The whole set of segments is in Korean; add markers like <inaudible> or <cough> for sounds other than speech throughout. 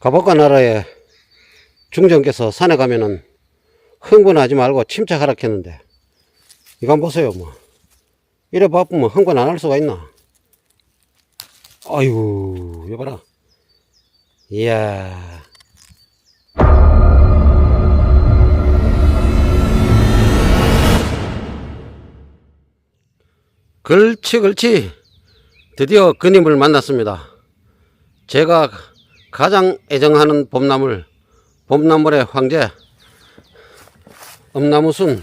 가복과 나라에 중정께서 산에 가면은 흥분하지 말고 침착하라 했는데. 한번 보세요 뭐. 이래 바쁘면 흥분 안 할 수가 있나? 아이고 여봐라. 이야. 그렇지 그렇지 드디어 그님을 만났습니다. 제가 가장 애정하는 봄나물 봄나물의 황제 엄나무순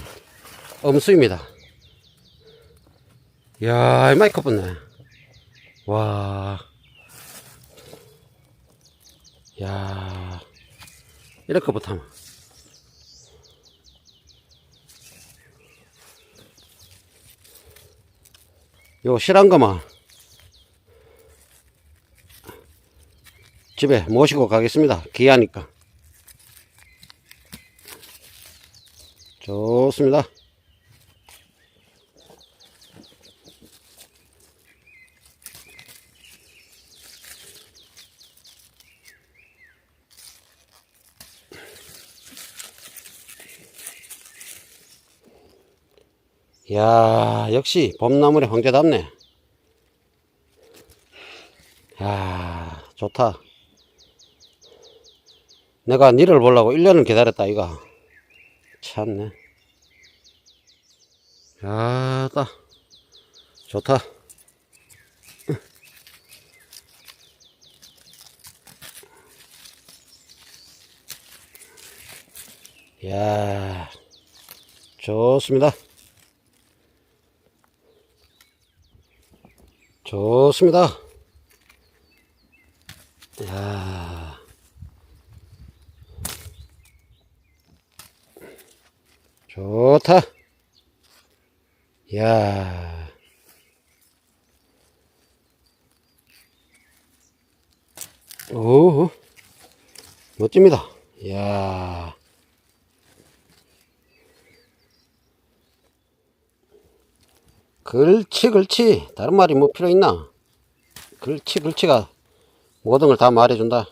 엄수입니다. 이야 이 마이 커붙네. 와. 야, 이렇게 붙하면. 요 실한 거만 집에 모시고 가겠습니다. 귀하니까. 좋습니다. 야 역시 봄나물의 황제답네. 야 좋다. 내가 니를 보려고 1년을 기다렸다 이가. 참네. 야따 좋다. <laughs> 야 좋습니다. 좋습니다. 야. 좋다. 야. 오. 멋집니다. 야. 그렇지, 그렇지. 다른 말이 뭐 필요 있나? 그렇지, 그렇지가 모든 걸 다 말해준다.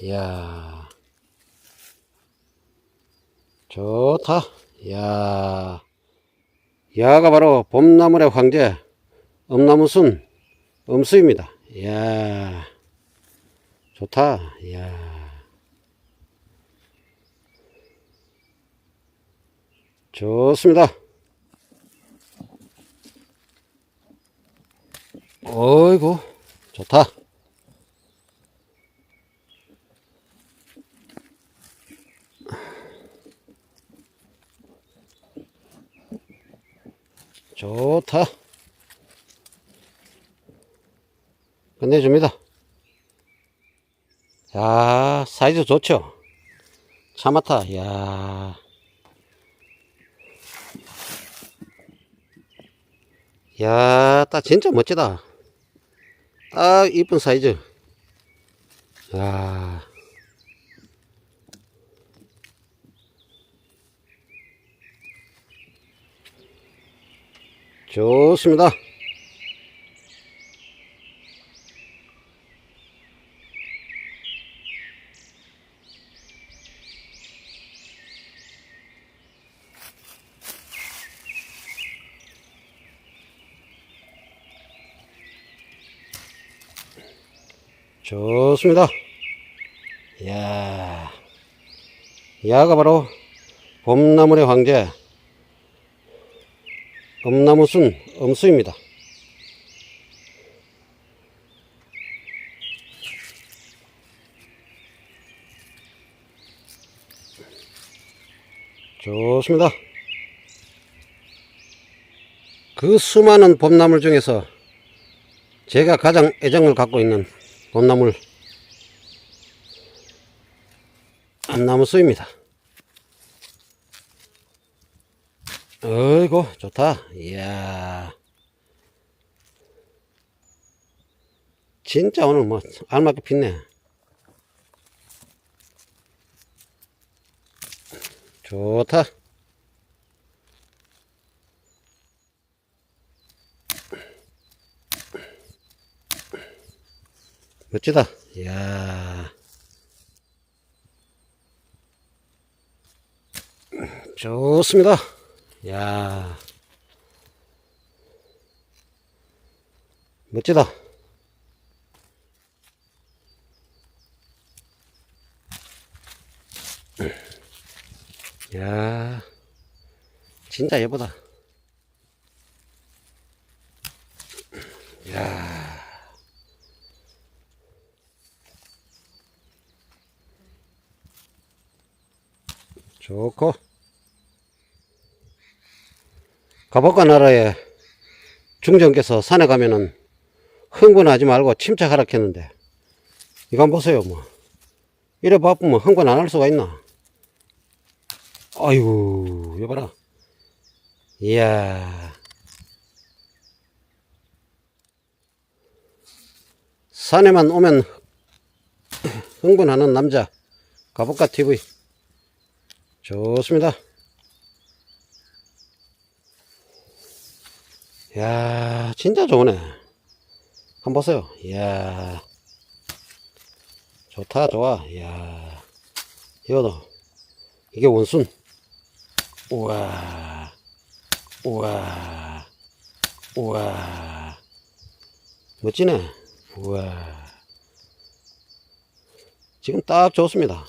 이야. 좋다. 이야. 야가 바로 봄나물의 황제, 엄나무순, 엄수입니다. 이야. 좋다. 이야. 좋습니다. 어이구, 좋다. 좋다. 끝내줍니다. 야, 사이즈 좋죠? 차마타, 야. 야, 딱 진짜 멋지다. 딱 이쁜 사이즈. 야. 좋습니다. 좋습니다. 이야, 야가 바로 봄나물의 황제, 엄나무순 엄수입니다. 좋습니다. 그 수많은 봄나물 중에서 제가 가장 애정을 갖고 있는 봄나물 암나무수입니다. 어이고 좋다. 이야. 진짜 오늘 뭐 알맞게 핀네. 좋다. 멋지다. 이야. 좋습니다. 야 멋지다. 야 진짜 예쁘다. 야 좋고 가복과 나라에? 중정께서 산에 가면은 흥분하지 말고 침착하라 했는데. 한번 보세요 뭐. 이래 바쁘면 흥분 안 할 수가 있나? 아이고 여봐라. 이야. 산에만 오면 흥분하는 남자. 가복가 TV 좋습니다 야 진짜 좋네. 한번 보세요. 이야 좋다 좋아. 이야 이거도 이게 원순. 우와 우와 우와. 멋지네. 우와. 지금 딱 좋습니다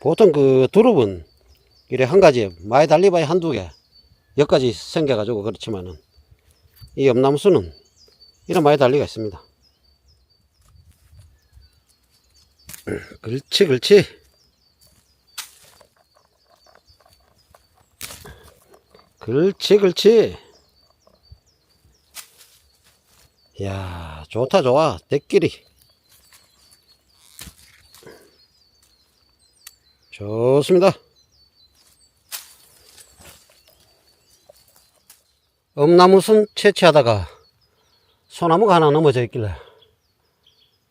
보통 그 두릅은 이래 한 가지 많이 달리봐야 한두 개 여기까지 생겨가지고 그렇지만은 이 엄나무수는 이런 많이 달리가 있습니다. <clears throat> 그렇지 그렇지. 그렇지 그렇지. 야 좋다 좋아. 대끼리 좋습니다. 엄나무순 채취하다가 소나무가 하나 넘어져 있길래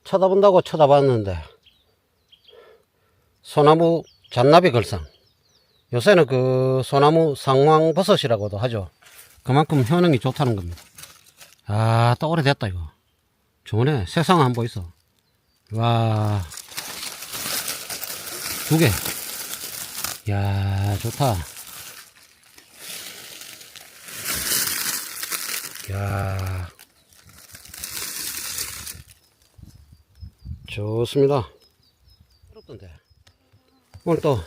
쳐다본다고 쳐다봤는데 소나무 잔나비 걸상 요새는 그 소나무 상황버섯이라고도 하죠. 그만큼 효능이 좋다는 겁니다. 아, 또 오래됐다 이거. 좋네. 세상 한번 있어. 와, 두 개. 야 좋다. 야 좋습니다. 부럽던데. 오늘 또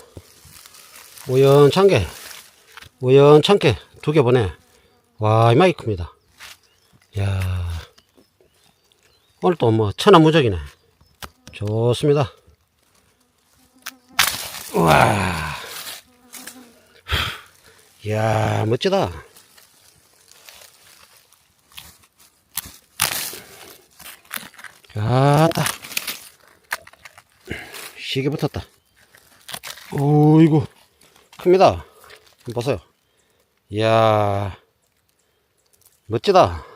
우연찮게 우연찮게 두 개 보내. 와 이마이 큽니다. 야 오늘 또 뭐 천하무적이네. 좋습니다. 우와. 이야, 멋지다. 아따. 시계 붙었다. 오이구. 큽니다. 보세요. 이야. 멋지다.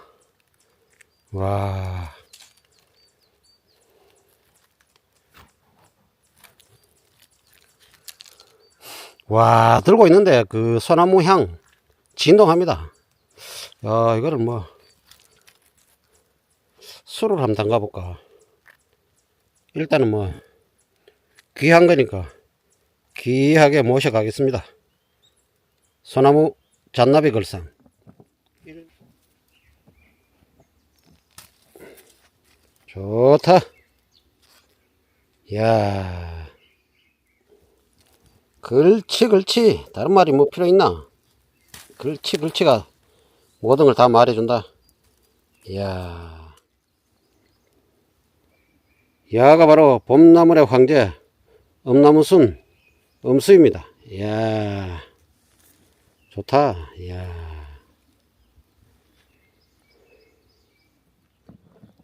와. 와, 들고 있는데 그 소나무 향 진동합니다. 야, 이거를 뭐 술을 한번 담가 볼까. 일단은 뭐 귀한 거니까 귀하게 모셔가겠습니다. 소나무 잔나비 걸상. 좋다. 야. 그렇지, 그렇지. 다른 말이 뭐 필요 있나? 그렇지, 그렇지가 모든 걸 다 말해준다. 이야. 야가 바로 봄나물의 황제, 엄나무순, 엄수입니다. 이야. 좋다. 이야.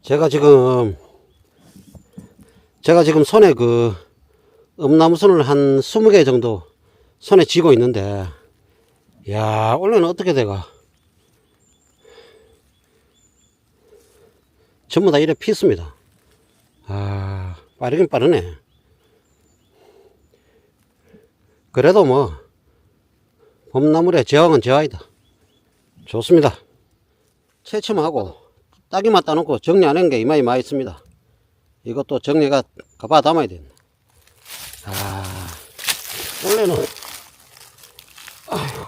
제가 지금, 제가 지금 손에 그, 엄나무순을 한 20개 정도 손에 쥐고 있는데, 야, 원래는 어떻게 돼가? 전부 다 이래 피습니다. 아, 빠르긴 빠르네. 그래도 뭐, 봄나물의 제왕은 제왕이다. 좋습니다. 채취하고, 따기만 따놓고 정리 안 한 게 이마이 많이 있습니다. 이것도 정리가 가봐 담아야 된다. 아, 원래는, 아휴.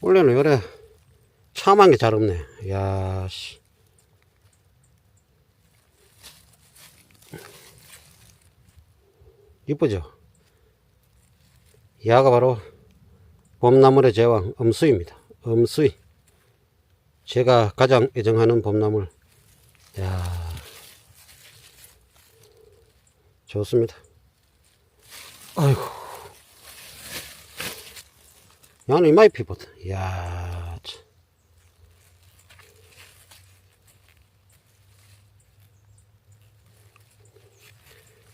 원래는 요래 참한 게 잘 없네. 야, 씨. 이쁘죠? 야가 바로 봄나물의 제왕 엄수입니다. 엄수이. 제가 가장 애정하는 봄나물. 야 좋습니다. 아이고. 야는 이마이 피거든. 야 참.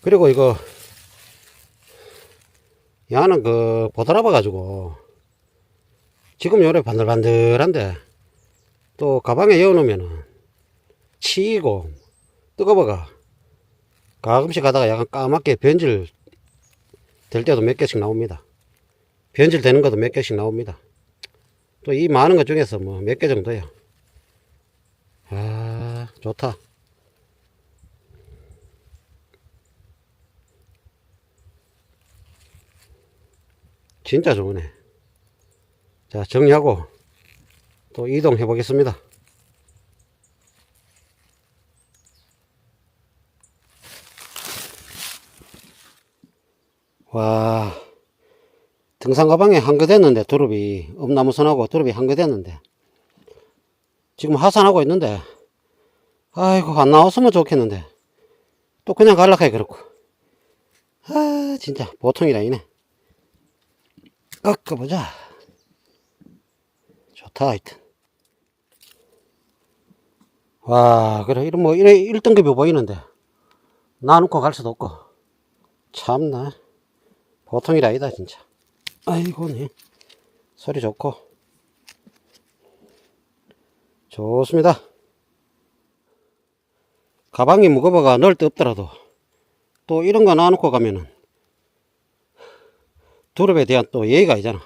그리고 이거 야는 그 보드라봐 가지고 지금 요래 반들반들한데 또 가방에 넣어놓으면은 치이고 뜨거워가 가끔씩 가다가 약간 까맣게 변질 될 때도 몇 개씩 나옵니다. 변질 되는 것도 몇 개씩 나옵니다. 또 이 많은 것 중에서 뭐 몇 개 정도야. 아, 좋다. 진짜 좋으네. 자, 정리하고 또 이동해 보겠습니다. 와, 등산 가방에 한개 됐는데, 두릅이, 엄나무선하고 두릅이 한개 됐는데, 지금 하산하고 있는데, 아이고, 안 나왔으면 좋겠는데, 또 그냥 갈락해, 그렇고. 아, 진짜, 보통이라 이네. 꺾어보자. 좋다, 하여튼. 와, 그래, 이런 뭐, 이래 1등급이 보이는데, 나놓고 갈 수도 없고. 참나. 보통이 아니다, 진짜. 아이고, 네. 소리 좋고. 좋습니다. 가방이 무거워가 넣을 데 없더라도, 또 이런 거 놔놓고 가면은, 두릅에 대한 또 예의가 있잖아.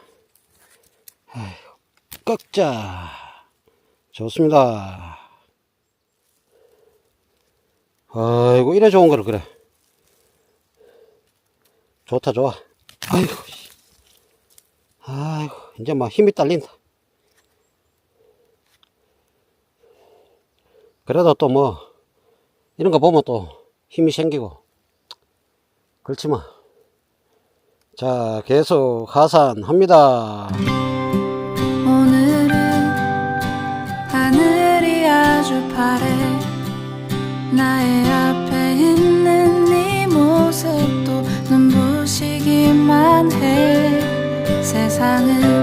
아이고, 꺾자. 좋습니다. 아이고, 이래 좋은 거를, 그래. 좋다, 좋아. 아이고, 씨. 아이고, 이제 막 힘이 딸린다. 그래도 또 뭐, 이런 거 보면 또 힘이 생기고. 그렇지 뭐. 자, 계속 하산합니다. 오늘은 하늘이 아주 파래 나의 앞에 있는 네 모습도 눈부시기만 해. 세상은